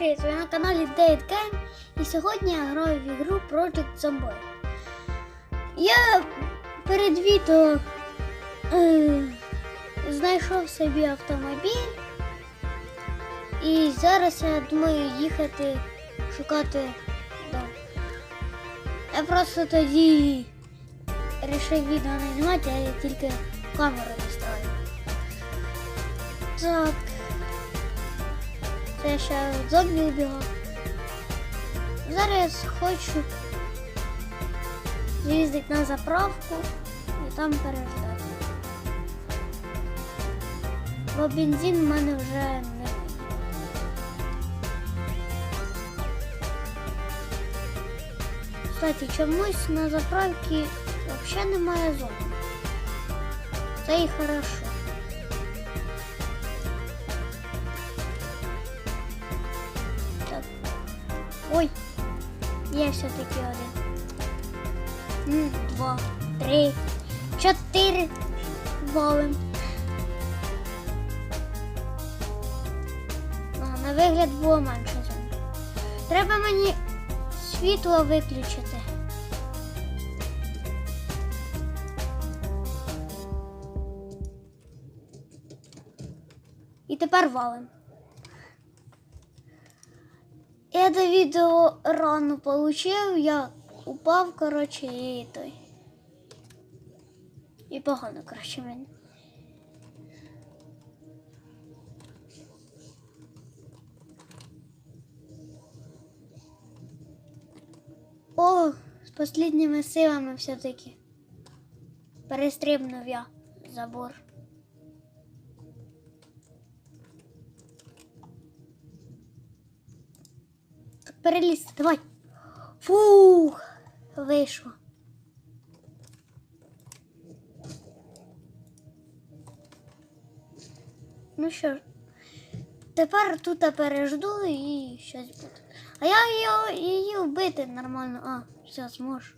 привіт! Ви на каналі Date Game і сьогодні я граю в ігру Project Zomboid. Я перед відео е, знайшов собі автомобіль і зараз я думаю їхати шукати дом. Я просто тоді вирішив відео не знімати, а я тільки камеру настрою. Так. Це я ще зомбі убігав. Зараз хочу з'їздити на заправку і там переждати. Бо бензин в мене вже не Кстати, чомусь на заправці взагалі немає зомбі. Це і хорошо. Є все-таки один. Два, три, чотири. Валим. А, на вигляд було менше зомбі. Треба мені світло виключити. І тепер валим. Я до відео рано получив, я упав, коротше, і той. І погано, коротше, мені. О, з останніми силами все-таки. Перестрибнув я забор. Перелізти, давай. Фух, вийшло. Ну що ж, тепер тут пережду і щось буде. А я її, її вбити нормально. А, все, зможу.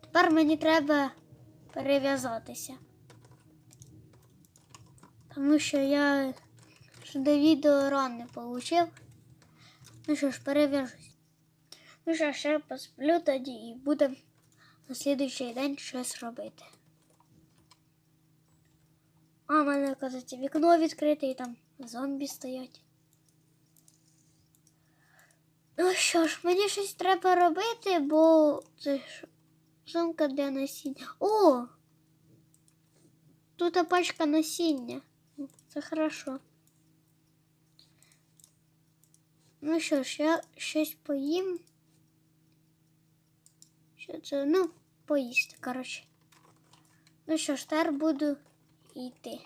Тепер мені треба перев'язатися. Тому що я що до відео ран не получив. Ну що ж, перев'яжусь. Ну що, ще посплю тоді і будемо на слідуючий день щось робити. А, в мене, кажеться, вікно відкрите і там зомбі стоять. Ну що ж, мені щось треба робити, бо це ж сумка для насіння. О! Тут пачка насіння. Це хорошо. Ну що ж, я щось поїм. Що це? Ну, поїсти, коротше. Ну що ж, тепер буду йти.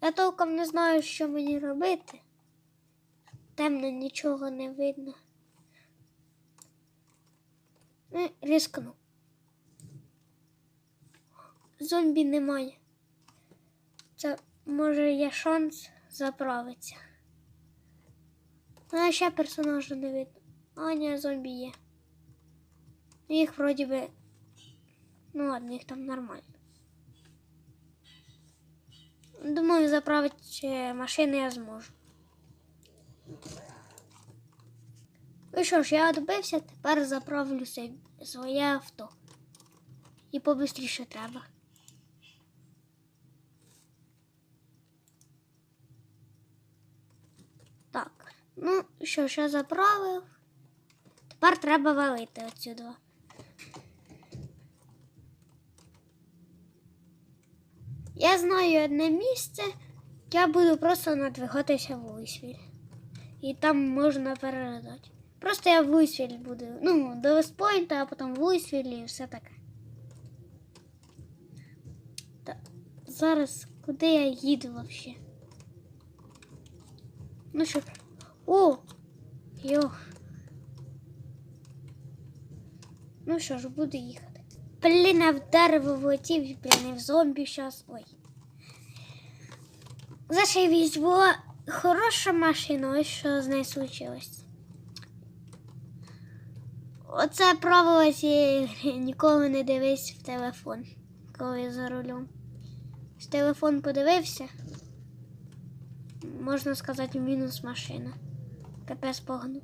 Я толком не знаю, що мені робити. Темно нічого не видно. Ну, рискну. Зомбі немає. Це може є шанс заправитися. А ще персонажа не видно. А, ні, зомбі є. Їх вроді би. Ну ладно, їх там нормально. Думаю, заправити машини я зможу. Ну що ж, я відбився, тепер заправлю своє авто. І побистріше треба. Так, ну що ж, заправив. Тепер треба валити отсюди. Я знаю одне місце, я буду просто надвигатися в Луїсвіль. І там можна передати. Просто я в Луїсвіль буду. Ну, до Вестпойнта, а потім в Луїсвіль і все таке. Так, зараз куди я їду взагалі? Ну що? О! Йо. Ну що ж, буду їхати. Блін, я в дерево влетів, блін, і в зомбі зараз. Ой. Зашивість була хороша машина, ось що з нею случилось. Оце правило цієї гри. Ніколи не дивись в телефон, коли я за рулем. Телефон подивився. можна сказати, мінус машина. Капець погнув.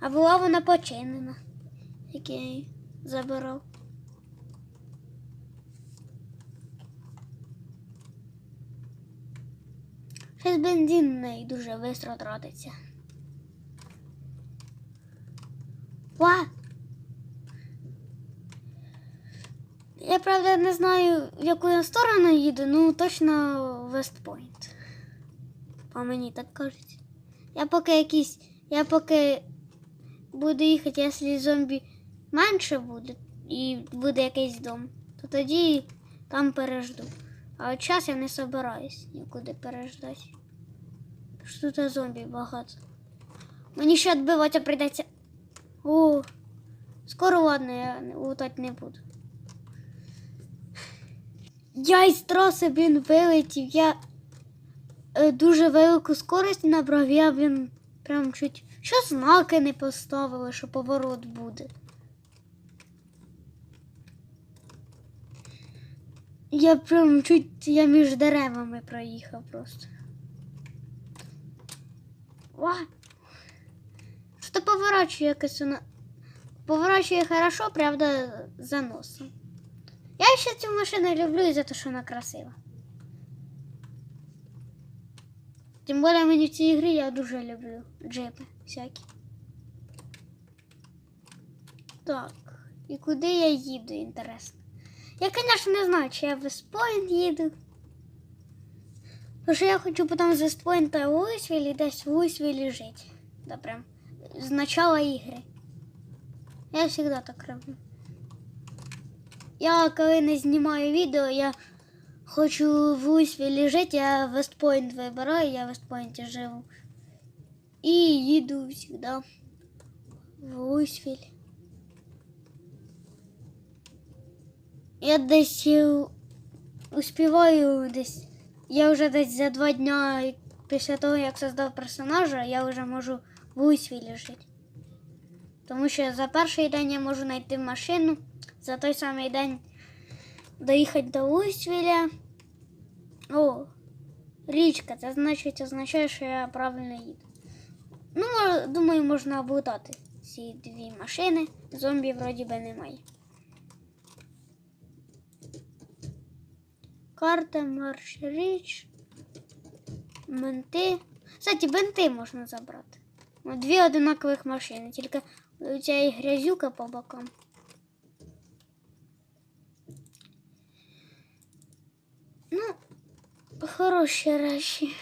А була вона починена, як я її забирав. Щось бензин неї дуже швидко тратиться. Ва! Я правда не знаю, в яку я сторону їду, ну точно Вестпойнт. По мені так кажуть. Я поки якийсь. Я поки буду їхати, якщо зомбі менше буде і буде якийсь дом, то тоді там пережду. А от час я не собираюсь нікуди переждати. Що тут зомбі багато. Мені ще відбиватися прийдеться. О, скоро ладно, я лутати не буду. Я із траси, блін, вилетів. Я е, дуже велику скорість набрав, я, блін, прям чуть. Що знаки не поставили, що поворот буде. Я прям чуть я між деревами проїхав просто. Ва! Що то поворачує якось вона. Поворачує хорошо, правда, за носом. Я ще цю машину люблю і за те, що вона красива. Тим більше мені в цій грі я дуже люблю джипи всякі. Так, і куди я їду, інтересно. Я, звісно, не знаю, чи я в Вестпойнт їду. Тому що я хочу потім з Вестпойнта в Луїсвілі десь в Луїсвілі жити. Да, прям з начала ігри. Я завжди так роблю. Я коли не знімаю відео, я хочу в Луїсвілі жити, я Вестпойнт вибираю, я в Вестпойнті живу. І їду завжди в Луїсвіль. Я десь успіваю десь. Я вже десь за два дня після того, як создав персонажа, я вже можу в Луїсвілі жити. Тому що за перший день я можу знайти машину, за той самий день доїхати до Луїсвіля. О, річка, це значить означає, що я правильно їду. Ну, думаю, можна облутати ці дві машини. Зомбі вроді би немає. Карта, марш річ, менти. Кстати, бенти можна забрати. Ну, Дві одинакових машини, тільки у і грязюка по бокам. Ну, хороші речі.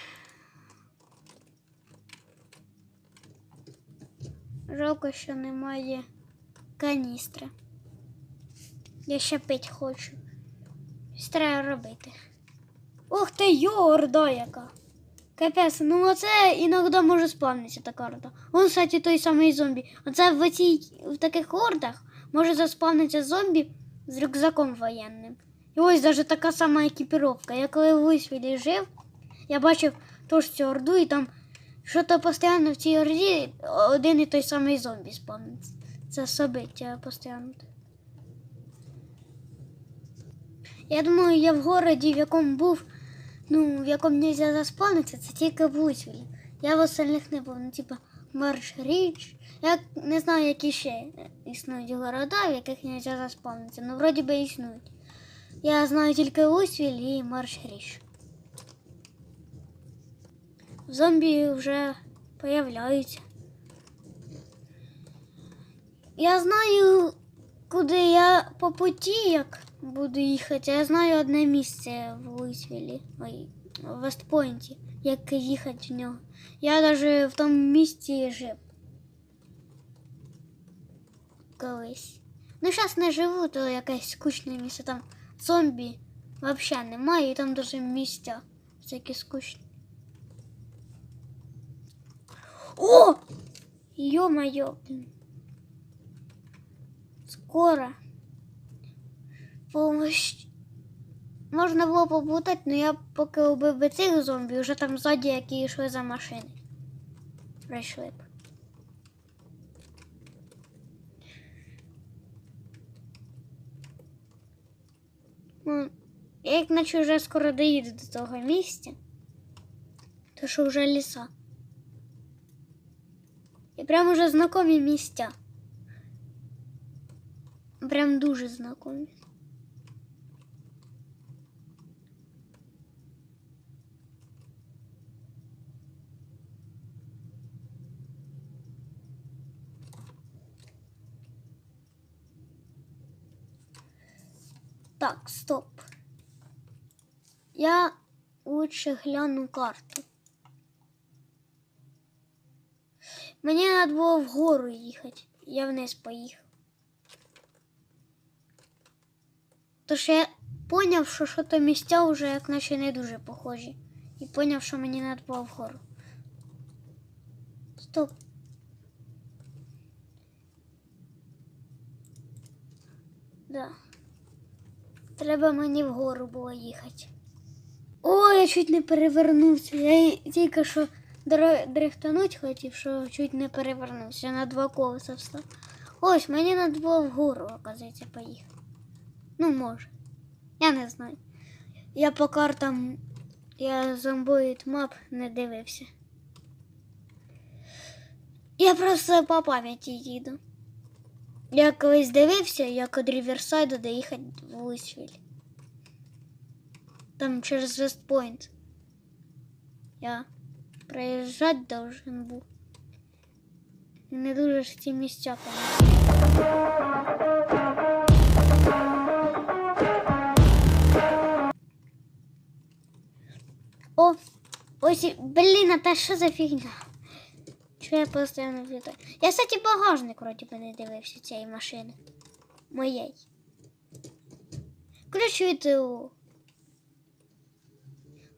Жалко, що немає каністри. Я ще пить хочу. Щось треба робити. Ух ти, йорда яка. Капець, ну оце іноді може спавнитися така орда. Вон, кстати, той самий зомбі. Оце в цій в таких ордах може заспавнитися зомбі з рюкзаком воєнним. І ось навіть така сама екіпіровка. Я коли в Луїсвілі жив, я бачив тож цю орду і там що-то постійно в цій орді один і той самий зомбі спавниться. Це собиття постійно. Я думаю, я в городі, в якому був, ну, в якому не можна заспавнитися, це тільки в Луїсвілі. Я в остальних не був. Ну, типа, Марш Річ. Я не знаю, які ще існують города, в яких не можна заспавнитися. Ну, вроді би існують. Я знаю тільки Луїсвіль і Марш Річ. Зомбі вже появляються. Я знаю, куди я по путі, як буду їхати. Я знаю одне місце в Луїсвілі, ой, в Вестпойнті, як їхати в нього. Я навіть в тому місці жив. Колись. Ну, зараз не живу, то якесь скучне місце. Там зомбі взагалі немає, і там навіть місця всякі скучні. О! Ё-моё, блин. Скоро. Помощь. Можна було побутати, але я поки убив би цих зомбі, вже там ззаді, які йшли за машини. Прийшли б. Ну, я як наче вже скоро доїду до того місця, то що вже ліса. І прям уже знакомі місця. Прям дуже знакомі. Так, стоп. Я лучше гляну карту. Мені треба було вгору їхати. Я вниз поїхав. Тож я поняв, що що то місця вже як наче не дуже похожі. І поняв, що мені треба було вгору. Стоп. Да. Треба мені вгору було їхати. О, я чуть не перевернувся. Я тільки що дрифтануть хотів, що чуть не перевернувся. На два колеса встав. Ось, мені треба було вгору, оказується, поїхати. Ну, може. Я не знаю. Я по картам, я зомбоїд мап не дивився. Я просто по пам'яті їду. Я колись дивився, як від Ріверсайду доїхати в Луїсвіль. Там через Вестпойнт. Я проїжджати должен був. Не дуже ж ці місця. О, ось, блін, а та що за фігня? Що я постійно влітаю? Я, кстати, багажник вроді би не дивився цієї машини. Моєї. Ключ від ТУ.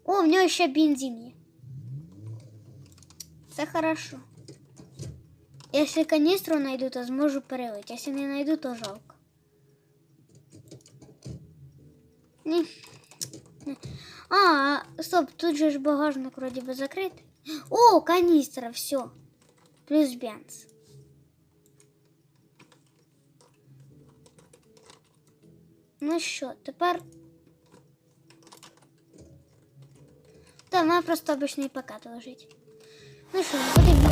О, в нього ще бензин є. Це хорошо. Якщо каністру знайду, то зможу перелити. Якщо не знайду, то жалко. Ні. А, стоп, тут же ж багажник вроді би закритий. О, каністра, все. Плюс бенз. Ну що, тепер. Та, в мене просто обичний пакет лежить. Ну що, будемо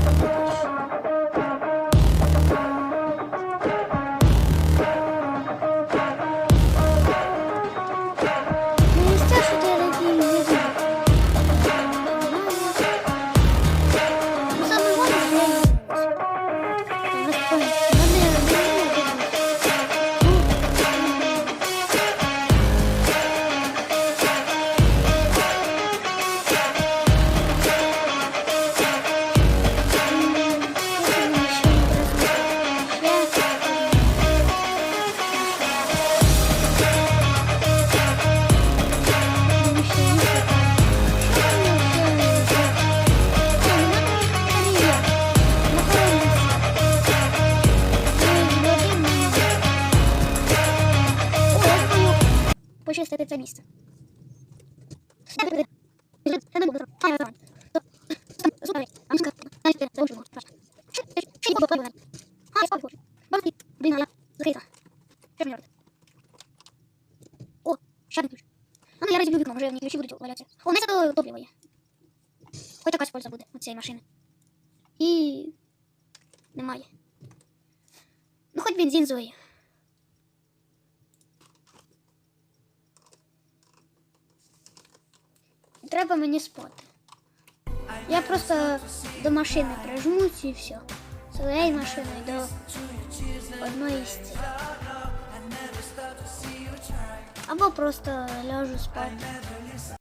місце. О, один ключ. А ну я розіб'ю вікно, може в ній ключі будуть валятися. О, не це топливо є. Хоч якась польза буде у цієї машини. І немає. Ну хоч бензин зоє. Треба мені спати. Я просто до машини прижмусь і все. Своєю машиною до одної з. Або просто ляжу спати.